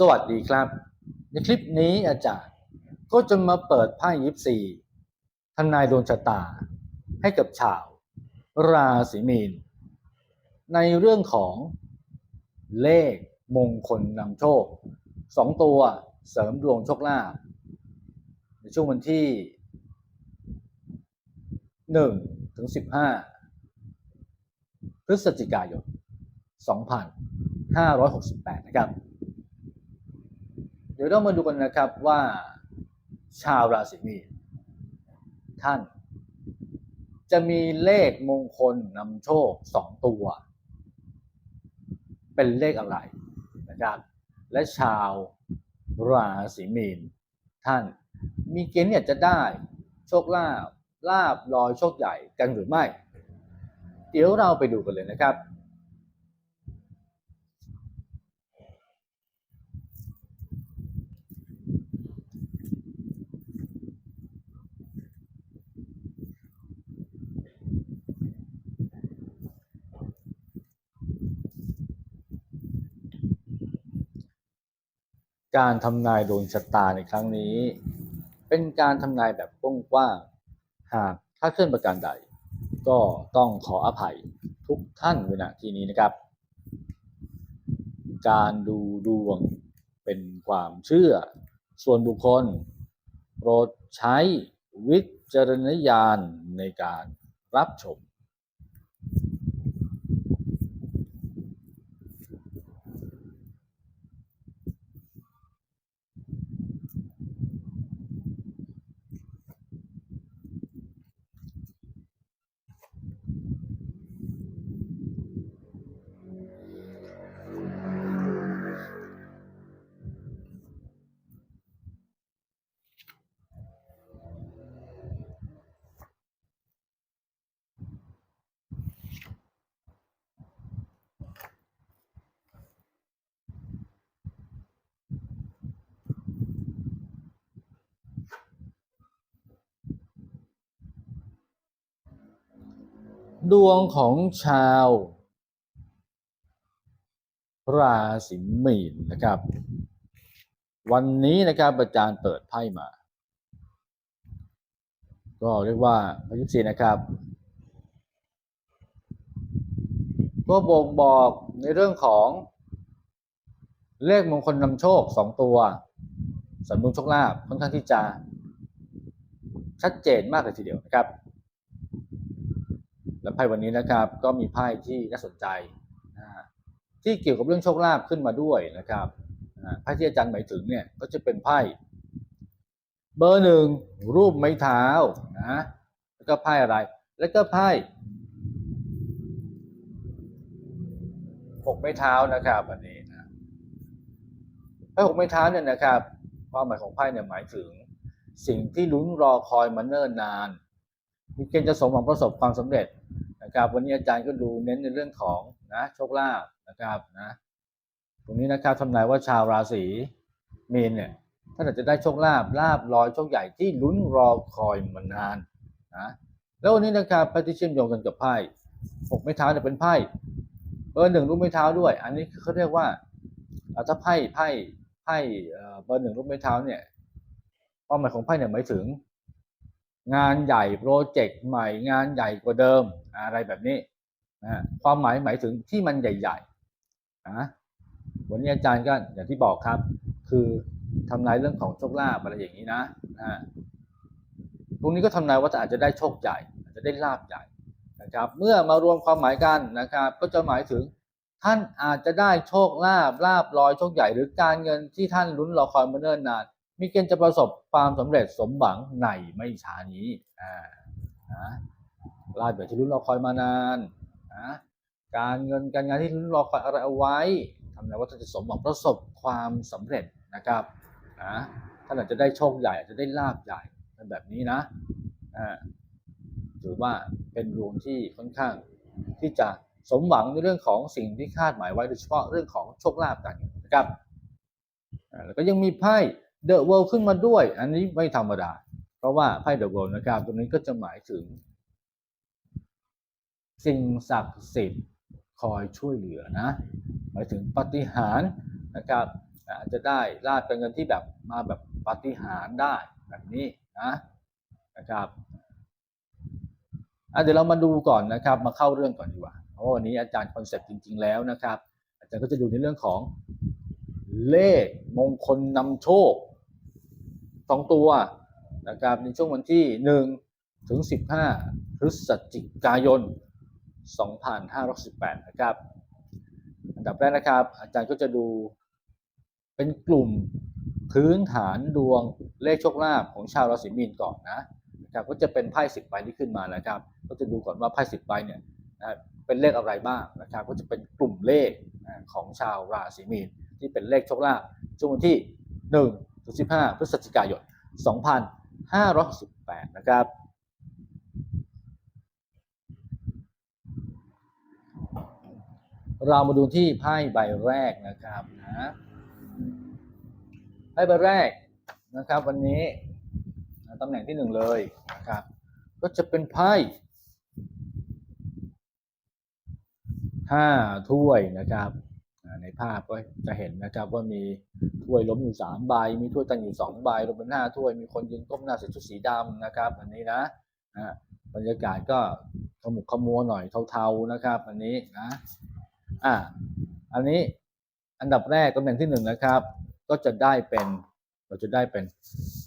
สวัสดีครับ ในคลิปนี้อาจารย์ก็จะมาเปิดไพ่ยิปซีทำนายดวงชะตา ให้กับชาวราศีมีน ในเรื่องของเลขมงคลนำโชคสองตัวเสริมดวงโชคลาภในช่วงวันที่หนึ่งถึงสิบห้าพฤศจิกายน 2568 นะครับ เดี๋ยวเรามาดูกันนะครับว่า ชาวราศีมีนท่าน จะมีเลขมงคลนำโชคสองตัว เป็นเลขอะไรนะครับและชาวราศีมีนท่านมีเกณฑ์เนี่ยจะได้โชคลาภลาบลอยโชคใหญ่กันหรือไม่ เดี๋ยวเราไปดูกันเลยนะครับ การทำนายดวงชะตาในครั้งนี้ เป็นการทำนายแบบกว้างๆหากถ้าเคลื่อนประการใด ก็ต้องขออภัยทุกท่านเวลาที่นี้นะครับ การดูดวงเป็นความเชื่อ ส่วนบุคคล โปรดใช้วิจารณญาณในการรับชม ดวงของชาว ราศีมีนนะครับ วันนี้นะครับอาจารย์เปิดไพ่มา ก็เรียกว่าพยิปซีนะครับ ก็บ่งบอกในเรื่องของเลขมงคลนำโชคสองตัวสำนุนโชคลาภค่อนข้างที่จะชัดเจนมากเลยทีเดียวนะครับ และไพ่วันนี้นะครับก็มีไพ่ที่น่าสนใจนะที่เกี่ยวกับเรื่องโชคลาภขึ้นมาด้วยนะครับไพ่ที่อาจารย์หมายถึงเนี่ยก็จะเป็นไพ่เบอร์หนึ่งรูปไม้เท้านะแล้วก็ไพ่อะไร แล้วก็ไพ่หกไม้เท้านะครับอันนี้นะไพ่หกไม้เท้าเนี่ยนะครับความหมายของไพ่เนี่ยหมายถึง สิ่งที่ลุ้นรอคอยมาเนิ่นนาน มีเกณฑ์จะสมหวังประสบความสำเร็จนะครับ วันนี้อาจารย์ก็ดูเน้นในเรื่องของนะโชคลาภนะครับนะตรงนี้นะครับทำนายว่าชาวราศีมีนเนี่ยท่านอาจจะได้โชคลาภลาบลอยโชคใหญ่ที่ลุ้นรอคอยมานานนะแล้ววันนี้นะครับไพ่ที่เชื่อมโยงกันกับไพ่หกไม้เท้าเนี่ยเป็นไพ่เบอร์หนึ่งรูปไม้เท้าด้วย อันนี้เขาเรียกว่าถ้าไพ่ไพ่ไพ่เอ่อเบอร์หนึ่งรูปไม้เท้าเนี่ยความหมายของไพ่เนี่ยหมายถึง งานใหญ่โปรเจกต์ใหม่งานใหญ่กว่าเดิมอะไรแบบนี้นะความหมายหมายถึงที่มันใหญ่ๆนะวันนี้อาจารย์ก็อย่างที่บอกครับ คือทำนายเรื่องของโชคลาภอะไรอย่างนี้นะนะตรงนี้ก็ทำนายว่าอาจจะได้โชคใหญ่อาจจะได้ลาบใหญ่นะครับ เมื่อมารวมความหมายกันนะครับ ก็จะหมายถึงท่านอาจจะได้โชคลาภลาบลอยโชคใหญ่ หรือการเงินที่ท่านลุ้นรอคอยมาเนิ่นนาน มีเกณฑ์จะประสบความสำเร็จสมหวังในไม่ช้านี้อ่านะลาบแบบที่ลุ้นรอคอยมานานนะการเงินการงานที่ลุ้นรอคอยอะไรเอาไว้ทำนายว่าท่านจะสมหวังประสบความสำเร็จนะครับนะท่านอาจจะได้โชคใหญ่อาจจะได้ลาบใหญ่เป็นแบบนี้นะอ่าถือว่าเป็นดวงที่ค่อนข้างที่จะสมหวังในเรื่องของสิ่งที่คาดหมายไว้โดยเฉพาะเรื่องของโชคลาภกางินนะครับแล้วก็ยังมีไพ่ เดอะเวิลด์ขึ้นมาด้วย อันนี้ไม่ธรรมดา เพราะว่าไพ่เดอะเวิลด์นะครับตรงนี้ก็จะหมายถึง สิ่งศักดิ์สิทธิ์คอยช่วยเหลือนะ หมายถึงปฏิหารนะครับอาจจะได้ลาดเป็นเงินที่แบบมาแบบปฏิหารได้แบบนี้นะนะครับเดี๋ยวเรามาดูก่อนนะครับมาเข้าเรื่องก่อนดีกว่าเพราะวันนี้อาจารย์คอนเซ็ปต์จริง ๆ แล้วนะครับ อาจารย์ก็จะดูในเรื่องของเลขมงคลนำโชค สองตัวนะครับในช่วงวันที่หนึ่งถึงสิบห้าพฤศจิกายน2518นะครับ อันดับแรกนะครับ อาจารย์ก็จะดูเป็นกลุ่มพื้นฐานดวงเลขโชคลาภของชาวราศีมีนก่อนนะนะครับก็จะเป็นไพ่สิบใบที่ขึ้นมานะครับ ก็จะดูก่อนว่าไพ่สิบใบเนี่ยนะเป็นเลขอะไรบ้างนะครับ ก็จะเป็นกลุ่มเลขของชาวราศีมีนที่เป็นเลขโชคลาภช่วงวันที่1 ถึง 15 พฤศจิกายน 2518นะครับ เรามาดูที่ไพ่ใบแรกนะครับนะไพ่ใบแรกนะครับ วันนี้ตำแหน่งที่หนึ่งเลยนะครับ ก็จะเป็นไพ่ห้าถ้วยนะครับ ในภาพก็จะเห็นนะครับว่ามีถ้วยล้มอยู่สามใบ มีถ้วยตั้งอยู่สองใบรวมเป็นห้าถ้วยมีคนยืนก้มหน้าใส่ชุดสีดำนะครับ อันนี้นะบรรยากาศก็ขมุกขมัวหน่อยเทาๆนะครับ อันนี้นะอ่าอันนี้อันดับแรกตำแหน่งที่หนึ่งนะครับ ก็จะได้เป็นเราจะได้เป็น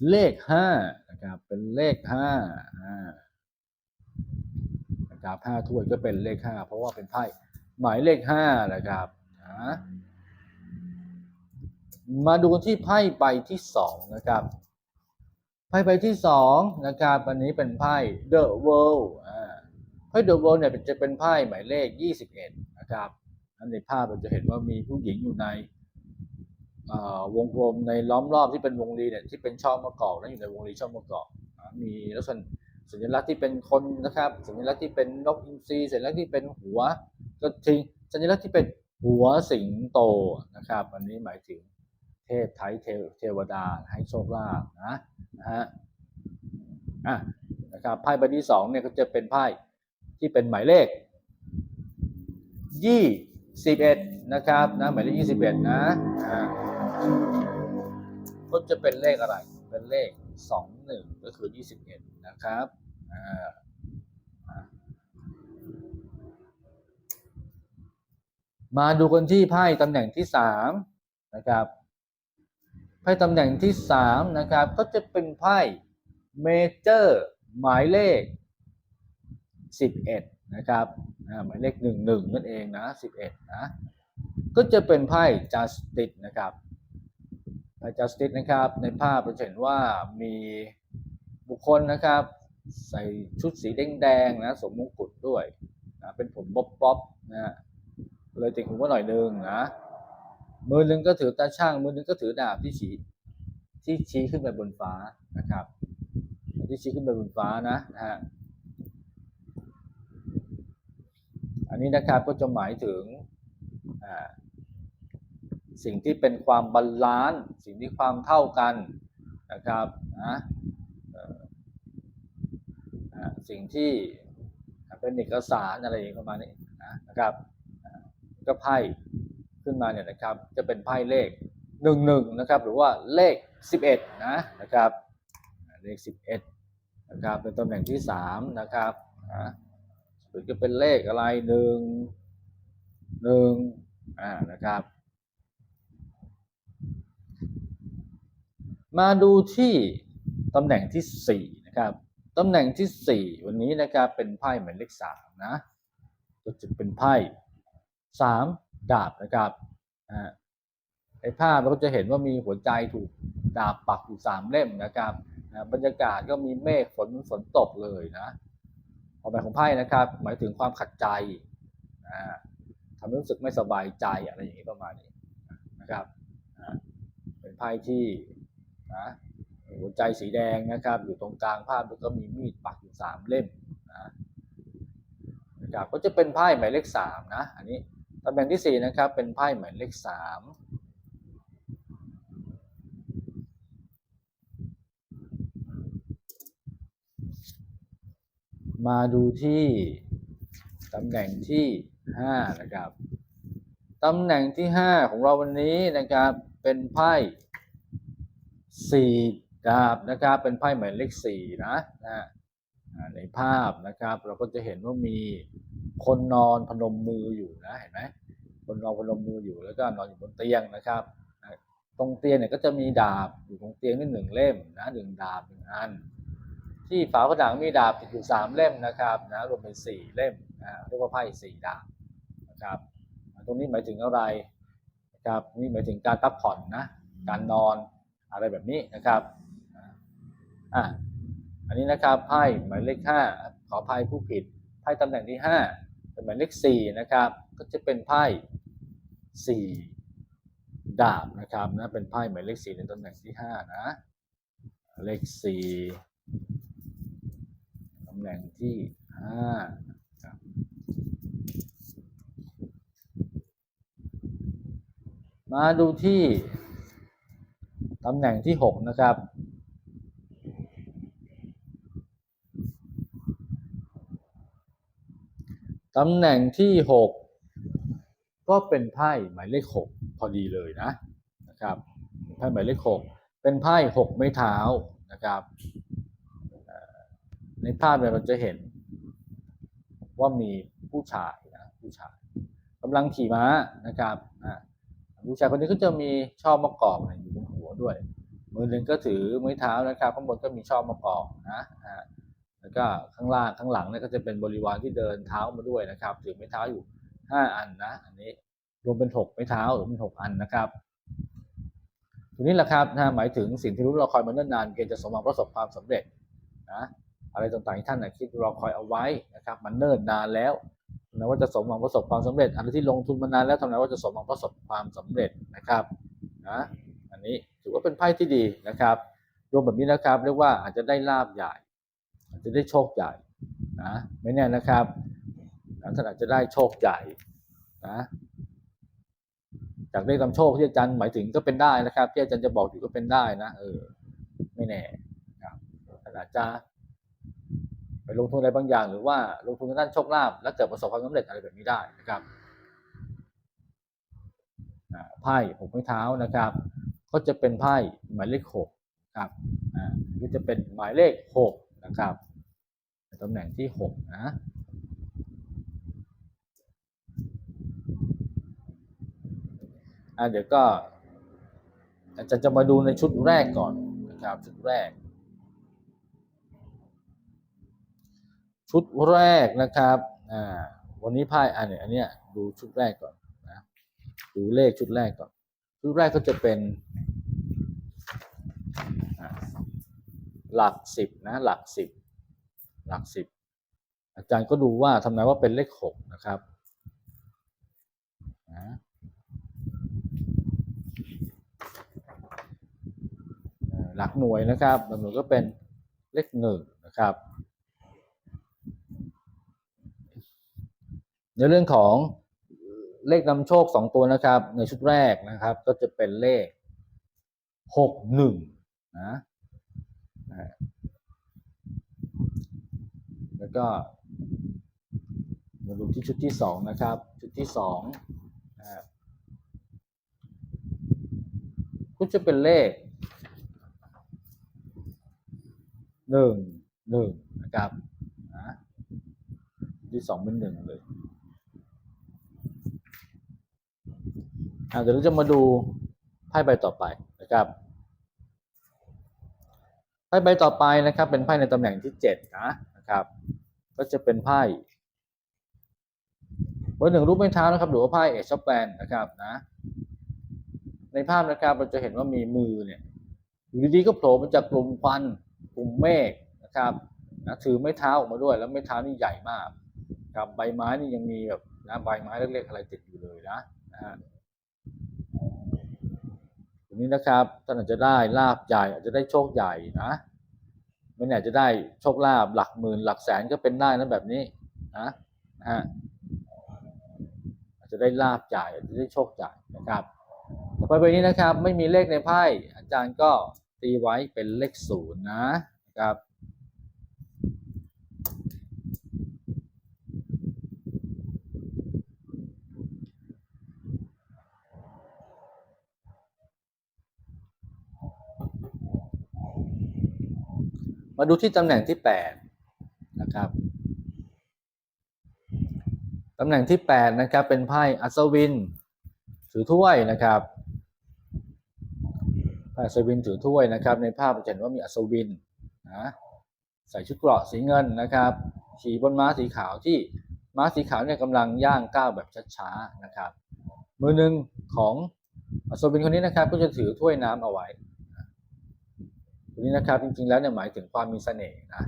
เลขห้านะครับ เป็นเลขห้าอ่านะครับห้าถ้วยก็เป็นเลขห้าเพราะว่าเป็นไพ่หมายเลขห้านะครับ มาดูที่ไพ่ใบที่สองนะครับ ไพ่ใบที่สองนะครับอันนี้เป็นไพ่ The World อ่าไพ่ The World เนี่ยจะเป็นไพ่หมายเลขยี่สิบเอ็ดนะครับอันในภาพเราจะเห็นว่ามีผู้หญิงอยู่ในวงกลมในล้อมรอบที่เป็นวงรีเนี่ยที่เป็นช่อมะกอกและอยู่ในวงรีช่อมะกอกมีลักษณะสัญลักษณ์ที่เป็นคนนะครับ สัญลักษณ์ที่เป็นนกอินทรีสัญลักษณ์ที่เป็นหัวกระทิงสัญลักษณ์ที่เป็น หัวสิงโตนะครับ อันนี้หมายถึงเทพไทยเทวเทวดาให้โชคลาภนะนะฮะอะนะครับไพ่ใบที่สองเนี่ยก็จะเป็นไพ่ที่เป็นหมายเลขยี่สิบเอ็ดนะครับนะหมายเลขยี่สิบเอ็ดนะอ่าก็จะเป็นเลขอะไร เป็นเลขสองหนึ่งก็คือยี่สิบเอ็ดนะครับอ่าอ่า มาดูกันที่ไพ่ตำแหน่งที่สามนะครับ ไพ่ตำแหน่งที่สามนะครับ ก็จะเป็นไพ่เมเจอร์หมายเลขสิบเอ็ดนะครับหมายเลขหนึ่งหนึ่งนั่นเองนะสิบเอ็ดนะ ก็จะเป็นไพ่ justice นะครับไพ่ justice นะครับ ในภาพเราจะเห็นว่ามีบุคคลนะครับ ใส่ชุดสีแดงๆนะสวมมงกุฎด้วยนะเป็นผมบ๊อบบ๊อบนะฮะ เลยติดหูมาหน่อยนึงนะมือหนึ่งก็ถือตาช่าง มือหนึ่งก็ถือดาบที่ชี้ที่ชี้ขึ้นไปบนฟ้านะครับ ที่ชี้ขึ้นไปบนฟ้านะนะฮะอันนี้นะครับก็จะหมายถึงอ่าสิ่งที่เป็นความบาลานซ์สิ่งที่ความเท่ากันนะครับนะสิ่งที่เป็นเอกสารอะไรประมาณนี้นะครับ ก็ไพ่ขึ้นมาเนี่ยนะครับ จะเป็นไพ่เลขหนึ่งหนึ่งนะครับ หรือว่าเลขสิบเอ็ดนะนะครับเลขสิบเอ็ดนะครับ เป็นตำแหน่งที่สามนะครับนะหรือจะเป็นเลขอะไรหนึ่งหนึ่งอ่านะครับ มาดูที่ตำแหน่งที่สี่นะครับตำแหน่งที่สี่วันนี้นะครับเป็นไพ่หมายเลขสามนะก็จะเป็นไพ่ สามดาบนะครับอ่าในภาพเราก็จะเห็นว่ามีหัวใจถูกดาบปักอยู่สามเล่มนะครับบรรยากาศก็มีเมฆฝนฝนตกเลยนะความหมายของไพ่นะครับ หมายถึงความขัดใจทำให้รู้สึกไม่สบายใจอะไรอย่างนี้ประมาณนี้นะครับเป็นไพ่ที่นะหัวใจสีแดงนะครับ อยู่ตรงกลางภาพแล้วก็มีมีดปักอยู่สามเล่มนะนะครับก็จะเป็นไพ่หมายเลขสามนะอันนี้ ตำแหน่งที่สี่นะครับ เป็นไพ่หมายเลขสามมาดูที่ตำแหน่งที่ห้านะครับตำแหน่งที่ห้าของเราวันนี้นะครับเป็นไพ่สี่ดาบนะครับเป็นไพ่หมายเลขสี่นะนะในภาพนะครับ เราก็จะเห็นว่ามี คนนอนพนมมืออยู่นะเห็นไหมคนนอนพนมมืออยู่แล้วก็นอนอยู่บนเตียงนะครับ ตรงเตียงเนี่ยก็จะมีดาบอยู่ตรงเตียงนี่หนึ่งเล่มนะหนึ่งดาบหนึ่งอัน ที่ฝาผนังมีดาบติดอยู่สามเล่มนะครับนะรวมเป็นสี่เล่มนะเรียกว่าไพ่สี่ดาบนะครับ ตรงนี้หมายถึงอะไรนะครับนี่หมายถึงการพักผ่อนนะการนอนอะไรแบบนี้นะครับอะอันนี้นะครับไพ่หมายเลขห้าขออภัยผู้ผิดไพ่ตำแหน่งที่ห้า หมายเลขสี่นะครับ ก็จะเป็นไพ่สี่ดาบนะครับนะเป็นไพ่หมายเลขสี่ในตำแหน่งที่ห้านะเลขสี่ตำแหน่งที่ห้ามาดูที่ตำแหน่งที่หกนะครับ ตำแหน่งที่หกก็เป็นไพ่หมายเลขหกพอดีเลยนะนะครับไพ่หมายเลขหกเป็นไพ่หกไม้เท้านะครับในภาพเนี่ยเราจะเห็นว่ามีผู้ชายนะผู้ชายกำลังขี่ม้านะครับผู้ชายคนนี้ก็จะมีช่อมะกอกอยู่บนหัวด้วย มือหนึ่งก็ถือไม้เท้านะครับข้างบนก็มีช่อมะกอกนะ แล้วก็ข้างล่างข้างหลังเนี่ยก็จะเป็นบริวารที่เดินเท้ามาด้วยนะครับถือไม้เท้าอยู่ห้าอันนะ อันนี้รวมเป็นหกไม้เท้าหรือเป็นหกอันนะครับทีนี้แหละครับนะหมายถึงสิ่งที่รู้เราคอยมาเนิ่นนานเกณฑ์จะสมหวังประสบความสำเร็จนะอะไรต่างๆที่ท่านนะคิดรอคอยเอาไว้นะครับ มันเนิ่นนานแล้วนะว่าจะสมหวังประสบความสำเร็จอะไรที่ลงทุนมานานแล้วทำไมว่าจะสมหวังประสบความสำเร็จนะครับนะอันนี้ถือว่าเป็นไพ่ที่ดีนะครับ รวมแบบนี้นะครับเรียกว่าอาจจะได้ลาบใหญ่ จะได้โชคใหญ่นะไม่แน่นะครับท่านอาจจะได้โชคใหญ่นะจากเลขนำโชคที่อาจารย์หมายถึงก็เป็นได้นะครับ ที่อาจารย์จะบอกอยู่ก็เป็นได้นะเออ ไม่แน่ครับท่านอาจจะไปลงทุนอะไรบางอย่าง หรือว่าลงทุนด้านโชคลาภแล้วเกิดประสบความสำเร็จอะไรแบบนี้ได้นะครับอ่าไพ่หกไม้เท้านะครับ ก็จะเป็นไพ่หมายเลขหกครับอ่าก็จะเป็นหมายเลขหกนะครับ ตำแหน่งที่หกนะอ่าเดี๋ยวก็อาจารย์จะมาดูในชุดแรกก่อนนะครับชุดแรก ชุดแรกนะครับอ่าวันนี้ไพ่อันเนี้ยอันเนี้ยดูชุดแรกก่อนนะดูเลขชุดแรกก่อน ชุดแรกก็จะเป็นหลักสิบนะหลักสิบ หลักสิบอาจารย์ก็ดูว่าทำนายว่าเป็นเลขหกนะครับนะหลักหน่วยนะครับหลักหน่วยก็เป็นเลขหนึ่งนะครับ ในเรื่องของเลขนำโชคสองตัวนะครับ ในชุดแรกนะครับ ก็จะเป็นเลขหกหนึ่งนะอ่า แล้วก็มาดูที่ชุดที่สองนะครับ ชุดที่สองนะครับก็จะเป็นเลขหนึ่งหนึ่งนะครับนะที่สองเป็นหนึ่งเลยเดี๋ยวเราจะมาดูไพ่ใบต่อไปนะครับไพ่ใบต่อไปนะครับ เป็นไพ่ในตำแหน่งที่เจ็ดนะนะครับ ก็จะเป็นไพ่เบอร์หนึ่งรูปไม้เท้านะครับหรือว่าไพ่เอชอปแปนนะครับนะในภาพนะครับเราจะเห็นว่ามีมือเนี่ยอยู่ดีๆก็โผล่มาจากกลุ่มควันกลุ่มเมฆนะครับนะถือไม้เท้าออกมาด้วย แล้วไม้เท้านี่ใหญ่มากครับใบไม้นี่ยังมีแบบนะใบไม้เล็กๆอะไรติดอยู่เลยนะนะฮะตรงนี้นะครับท่านอาจจะได้ลาบใหญ่อาจจะได้โชคใหญ่นะ ม่แน่อาจจะได้โชคลาภหลักหมื่นหลักแสนก็เป็นได้นะแบบนี้นะนะฮะอาจจะได้ลาบจ่ายจะได้โชคจ่ายนะครับต่อไปใบนี้นะครับ ไม่มีเลขในไพ่อาจารย์ก็ตีไว้เป็นเลขศูนย์นะครับ มาดูที่ตำแหน่งที่แปดนะครับตำแหน่งที่แปดนะครับ เป็นไพ่อัศวิน ถือถ้วยนะครับไพ่อัศวินถือถ้วยนะครับ ในภาพจะเห็นว่ามีอัศวินนะใส่ชุดเกราะสีเงินนะครับขี่บนม้าสีขาวที่ม้าสีขาวเนี่ยกำลังย่างก้าวแบบช้าๆนะครับ มือหนึ่งของอัศวินคนนี้นะครับ ก็จะถือถ้วยน้ำเอาไว้ นี้นะครับจริงๆแล้วเนี่ยหมายถึงความมีเสน่ห์นะ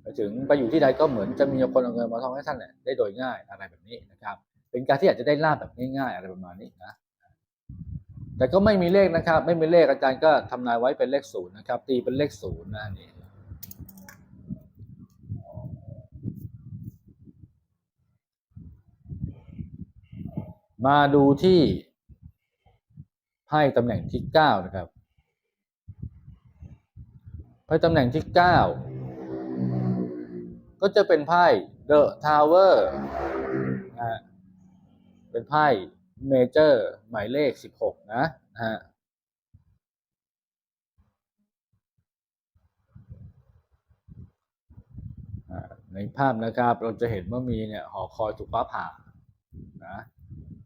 หมายถึงไปอยู่ที่ใดก็เหมือนจะมีคนเอาเงินมาทองให้ท่านเนี่ยได้โดยง่ายอะไรแบบนี้นะครับ เป็นการที่อาจจะได้ลาบแบบง่ายๆอะไรประมาณนี้นะแต่ก็ไม่มีเลขนะครับ ไม่มีเลขอาจารย์ก็ทำนายไว้เป็นเลขศูนย์นะครับ ตีเป็นเลขศูนย์นะนี่มาดูที่ไพ่ตำแหน่งที่เก้านะครับ ไพ่ตำแหน่งที่เก้าก็จะเป็นไพ่ The Tower นะฮะเป็นไพ่เมเจอร์หมายเลขสิบหกนะฮะในภาพนะครับเราจะเห็นว่ามีเนี่ยหอคอยถูกฟ้าผ่านะ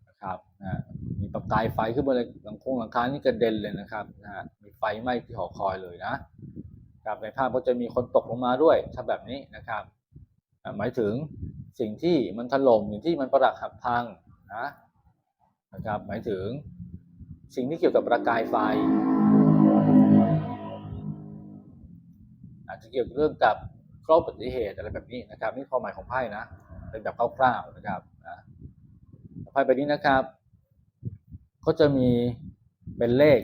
นะครับนะมีประกายไฟขึ้นมาเลยหลังคงหลังคานี่กระเด็นเลยนะครับนะฮะมีไฟไหม้ที่หอคอยเลยนะ ครับในภาพก็จะมีคนตกลงมาด้วยถ้าแบบนี้นะครับ หมายถึงสิ่งที่มันถล่มสิ่งที่มันประดักหักพังนะนะครับหมายถึงสิ่งที่เกี่ยวกับประกายไฟ อาจจะเกี่ยวกับเรื่องกับเคราะห์อุบัติเหตุอะไรแบบนี้นะครับ นี่ความหมายของไพ่นะเป็นแบบคร่าวๆนะครับนะไพ่ใบนี้นะครับ ก็จะมีเป็นเลข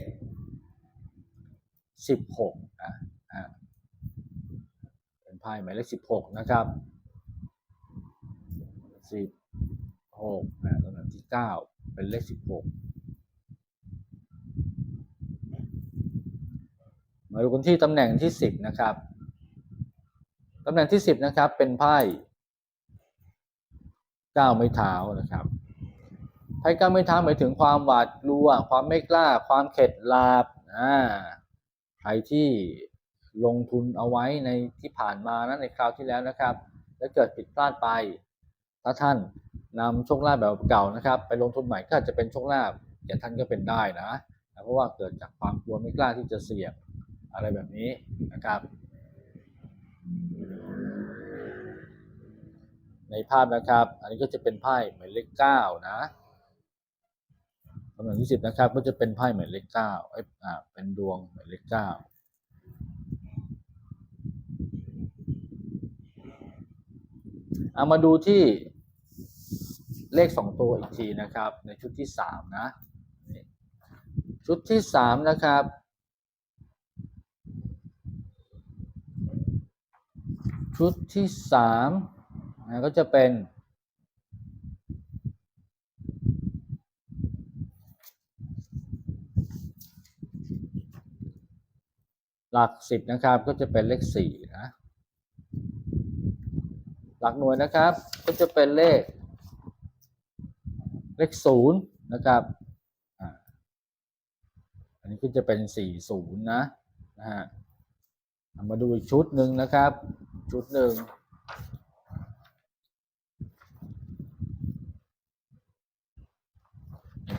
สิบหกนะ เป็นไพ่หมายเลขสิบหกนะครับสิบหกนะตำแหน่งที่เก้าเป็นเลขสิบหกมาดูกันที่ตำแหน่งที่สิบนะครับตำแหน่งที่สิบนะครับ เป็นไพ่เก้าไม้เท้านะครับไพ่เก้าไม้เท้าหมายถึงความหวาดกลัว ความไม่กล้า ความเข็ดลาบอ่าใครที่ ลงทุนเอาไว้ในที่ผ่านมานะในคราวที่แล้วนะครับ แล้วเกิดผิดพลาดไป ถ้าท่านนำโชคลาภแบบเก่านะครับ ไปลงทุนใหม่ก็อาจจะเป็นโชคลาภแก่ท่านก็เป็นได้นะเพราะว่าเกิดจากความกลัวไม่กล้าที่จะเสี่ยงอะไรแบบนี้นะครับ ในภาพนะครับ อันนี้ก็จะเป็นไพ่หมายเลขเก้านะตำแหน่งที่สิบนะครับ ก็จะเป็นไพ่หมายเลขเก้าเอ้ยอ่าเป็นดวงหมายเลขเก้า เอามาดูที่เลขสองตัวอีกทีนะครับ ในชุดที่สามนะ ชุดที่สามนะครับ ชุดที่สามนะก็จะเป็นหลักสิบนะครับก็จะเป็นเลขสี่นะ หลักหน่วยนะครับ ก็จะเป็นเลข เลขศูนย์นะครับอันนี้ก็จะเป็นสี่ศูนย์นะนะฮะมาดูอีกชุดหนึ่งนะครับ ชุดหนึ่ง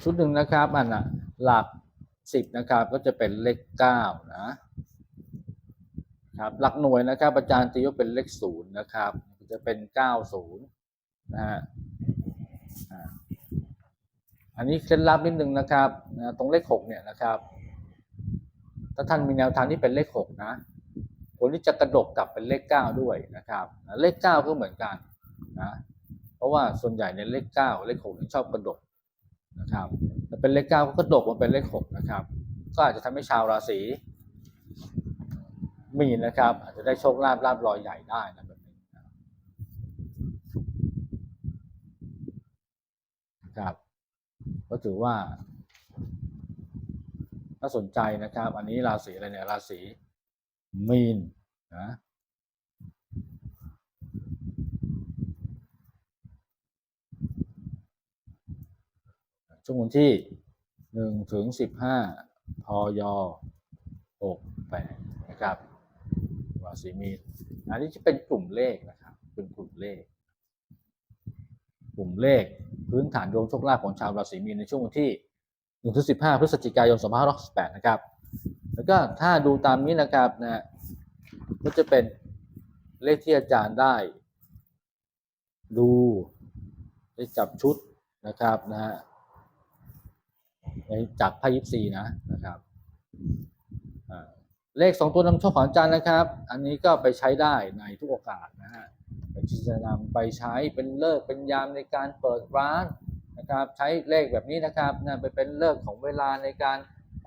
ชุดหนึ่งนะครับอันน่ะหลักสิบนะครับก็จะเป็นเลขเก้านะครับหลักหน่วยนะครับอาจารย์ตีว่าเป็นเลขศูนย์นะครับ จะเป็นเก้าศูนย์นะฮะอันนี้เคล็ดลับนิดนึงนะครับนะตรงเลขหกเนี่ยนะครับ ถ้าท่านมีแนวทางที่เป็นเลขหกนะผลที่จะกระดกกลับเป็นเลขเก้าด้วยนะครับนะเลขเก้าก็เหมือนกันนะเพราะว่าส่วนใหญ่ในเลขเก้าเลขหกชอบกระดกนะครับแต่เป็นเลขเก้าก็กระดกมาเป็นเลขหกนะครับ ก็อาจจะทำให้ชาวราศีมีนนะครับ อาจจะได้โชคลาภลาภลอยใหญ่ได้นะแบบ นะครับก็ถือว่าถ้าสนใจนะครับ อันนี้ราศีอะไรเนี่ยราศีมีนนะช่วงวันที่หนึ่งถึงสิบห้าพยหกแปดนะครับราศีมีนอันนี้จะเป็นกลุ่มเลขนะครับ เป็นกลุ่มเลข กลุ่มเลข พื้นฐานดวงโชคลาภของชาวราศีมีนในช่วงวันที่1ถึง15 พฤศจิกายน2568นะครับ แล้วก็ถ้าดูตามนี้นะครับนะก็จะเป็นเลขที่อาจารย์ได้ ดูได้จับชุดนะครับนะฮะในจากไพ่ยิปซีนะนะครับเลขสองตัวนำโชคของอาจารย์นะครับ อันนี้ก็ไปใช้ได้ในทุกโอกาสนะฮะ ที่จะนำไปใช้เป็นเลิกเป็นยามในการเปิดร้านนะครับใช้เลขแบบนี้นะครับนะไปเป็นเลิกของเวลาในการ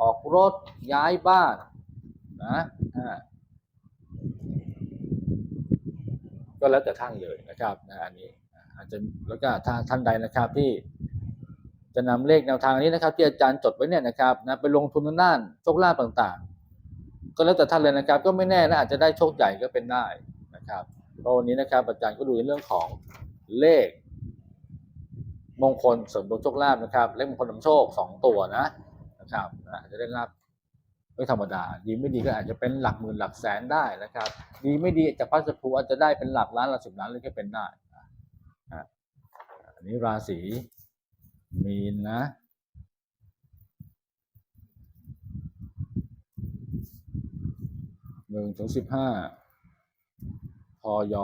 ออกรถย้ายบ้านนะก็แล้วแต่ท่านเลยนะครับนะอันนี้อาจจะแล้วก็ถ้าท่านใดนะครับที่จะนำเลขแนวทางนี้นะครับ ที่อาจารย์จดไว้เนี่ยนะครับนะไปลงทุนทางด้านโชคลาภต่างๆ ก็แล้วแต่ท่านเลยนะครับ ก็ไม่แน่นะอาจจะได้โชคใหญ่ก็เป็นได้นะครับ เพราะวันนี้นะครับอาจารย์ก็ดูในเรื่องของเลข มงคลเสริมดวงโชคลาภนะครับ เลขมงคลนำโชคสองตัวนะนะครับอาจจะได้รับไม่ธรรมดา ดีไม่ดีก็อาจจะเป็นหลักหมื่นหลักแสนได้นะครับ ดีไม่ดีจากพัสดุอาจจะได้เป็นหลักล้านหลักสิบล้านเลยก็เป็นได้นะอะอันนี้ราศีมีนนะหนึ่งถึงสิบห้า พย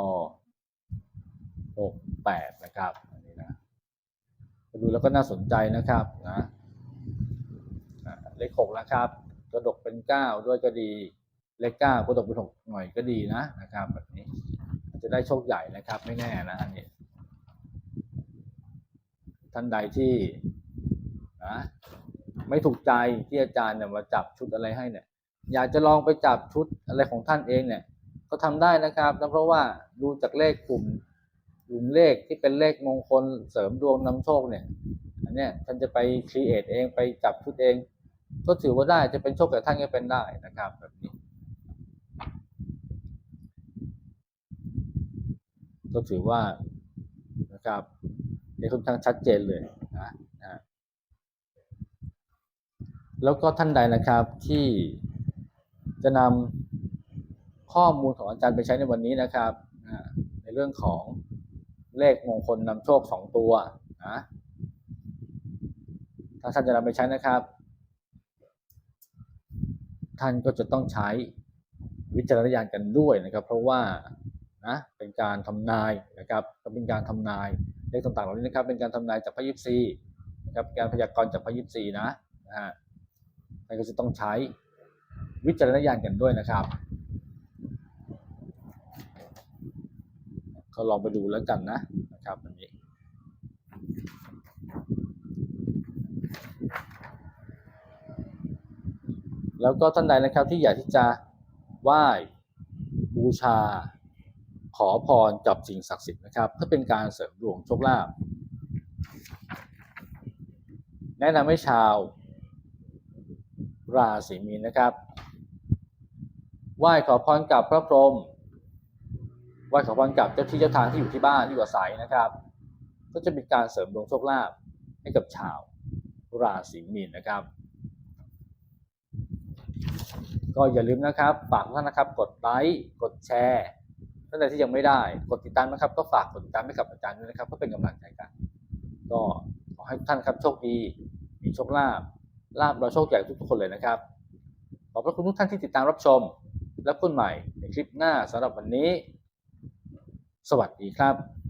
หกแปดนะครับอันนี้นะดูแล้วก็น่าสนใจนะครับนะเลขหกนะครับกระดกเป็นเก้าด้วยก็ดี เลขเก้ากระดกเป็นหกหน่อยก็ดีนะนะครับ แบบนี้จะได้โชคใหญ่นะครับ ไม่แน่นะอันนี้ท่านใดที่นะไม่ถูกใจที่อาจารย์เนี่ยมาจับชุดอะไรให้เนี่ย อยากจะลองไปจับชุดอะไรของท่านเองเนี่ย ก็ทำได้นะครับแล้วเพราะว่าดูจากเลขกลุ่มกลุ่มเลขที่เป็นเลขมงคลเสริมดวงนำโชคเนี่ยอันเนี้ยท่านจะไปครีเอทเองไปจับชุดเอง ก็ถือว่าได้จะเป็นโชคแก่ท่านก็เป็นได้นะครับแบบนี้ ก็ถือว่านะครับนี่ค่อนข้างชัดเจนเลยนะนะแล้วก็ท่านใดนะครับที่จะนำ ข้อมูลของอาจารย์ไปใช้ในวันนี้นะครับในเรื่องของเลขมงคลนำโชคสองตัวนะถ้าท่านจะนำไปใช้นะครับ ท่านก็จะต้องใช้วิจารณญาณกันด้วยนะครับ เพราะว่านะเป็นการทำนายนะครับก็เป็นการทำนายเลขต่างๆเหล่านี้นะครับ เป็นการทำนายจากพยิปซีนะครับการพยากรณ์จากพยิปซีนะนะฮะท่านก็จะต้องใช้วิจารณญาณกันด้วยนะครับ ก็ลองไปดูแล้วกันนะนะครับอันนี้แล้วก็ท่านใดนะครับที่อยากที่จะไหว้บูชา ขอพรกับสิ่งศักดิ์สิทธิ์นะครับ เพื่อเป็นการเสริมดวงโชคลาภแนะนำให้ชาวราศีมีนนะครับ ไหว้ขอพรกับพระพรหม ไหว้ขอพรกับเจ้าที่เจ้าทางที่อยู่ที่บ้านที่อยู่อาศัยนะครับ ก็จะเป็นการเสริมดวงโชคลาภให้กับชาวราศีมีนนะครับ ก็อย่าลืมนะครับฝากทุกท่านนะครับ กดไลค์กดแชร์ท่านใดที่ยังไม่ได้ กดติดตามนะครับ ก็ฝากกดติดตามให้กับอาจารย์ด้วยนะครับเพื่อเป็นกำลังใจกัน ก็ขอให้ท่านครับโชคดี มีโชคลาภลาภเราโชคใหญ่ทุกๆคนเลยนะครับขอบพระคุณทุกท่านที่ติดตามรับชม และพบกันใหม่ในคลิปหน้าสำหรับวันนี้ สวัสดีครับ